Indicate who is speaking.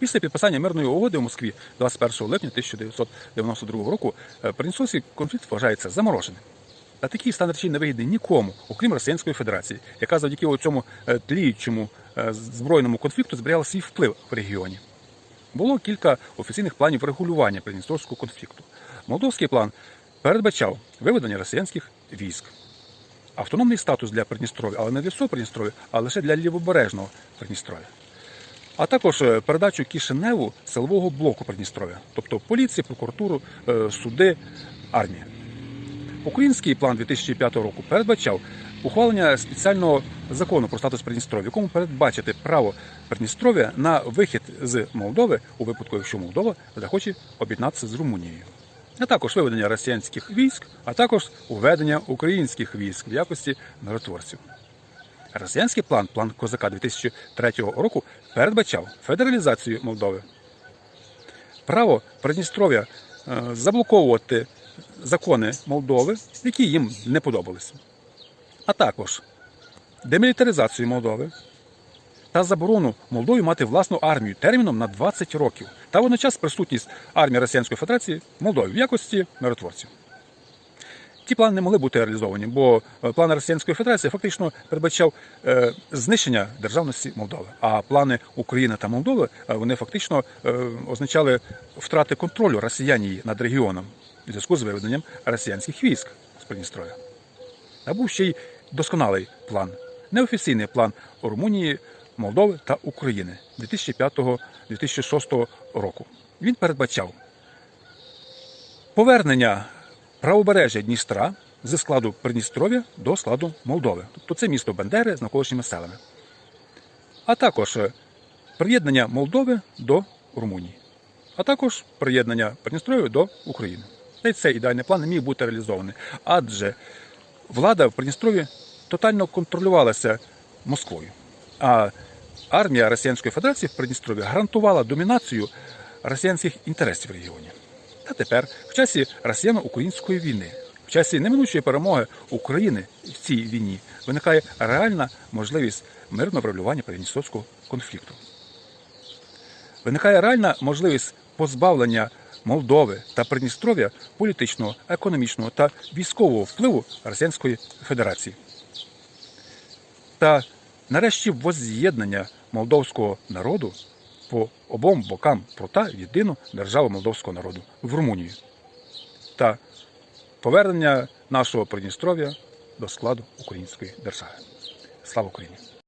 Speaker 1: Після підписання мирної угоди в Москві 21 липня 1992 року е, Придністровський конфлікт вважається замороженим. Та такий стан речей не вигідний нікому, окрім Російської Федерації, яка завдяки цьому тліючому е, збройному конфлікту зберігала свій вплив в регіоні. Було кілька офіційних планів врегулювання Придністровського конфлікту. Молдовський план передбачав виведення росіянських військ, автономний статус для Придністров'я, але не для всього Придністров'я, а лише для лівобережного Придністров'я. А також е, передачу Кишиневу силового блоку Придністров'я, тобто поліції, прокуратуру, е, суди, армія. Український план 2005 року передбачав ухвалення спеціального закону про статус Придністров'я, якому передбачити право Придністров'я на вихід з Молдови у випадку, якщо Молдова захоче об'єднатися з Румунією. А також виведення росіянських військ, а також уведення українських військ в якості миротворців. Росіянський план, план Козака 2003 року, передбачав федералізацію Молдови. Право Придністров'я е, заблоковувати закони Молдови, які їм не подобалися, а також демілітаризацію Молдови та заборону Молдові мати власну армію терміном на 20 років та водночас присутність армії Російської Федерації в Молдові в якості миротворців. Ті плани не могли бути реалізовані, бо е, план Російської Федерації фактично передбачав е, знищення державності Молдови. А плани України та Молдови е, вони фактично означали втрати контролю росіянії над регіоном у зв'язку з виведенням росіянських військ з Придністров'я. А був ще й досконалий план, неофіційний план Румунії, Молдови та України 2005-2006 року. Він передбачав повернення правобережжя Дністра зі складу Придністров'я до складу Молдови. Тобто це місто Бендери з навколишніми селами. А також е, приєднання Молдови до Румунії, а також приєднання Придністров'я до України. Й цей ідеальний план не міг бути реалізований, адже влада в Придністров'ї тотально контролювалася Москвою. А армія Російської Федерації в Придністров'ї гарантувала домінацію росіянських інтересів в регіоні. Та тепер, в часі росіяно-української війни, в часі неминучої перемоги України в цій війні, виникає реальна можливість мирного врегулювання Придністровського конфлікту. Виникає реальна можливість позбавлення Молдови та Придністров'я політичного, економічного та військового впливу Російської Федерації. Та нарешті возз'єднання молдовського народу по обом бокам прота єдину державу молдовського народу в Румунію та повернення нашого Придністров'я до складу української держави. Слава Україні!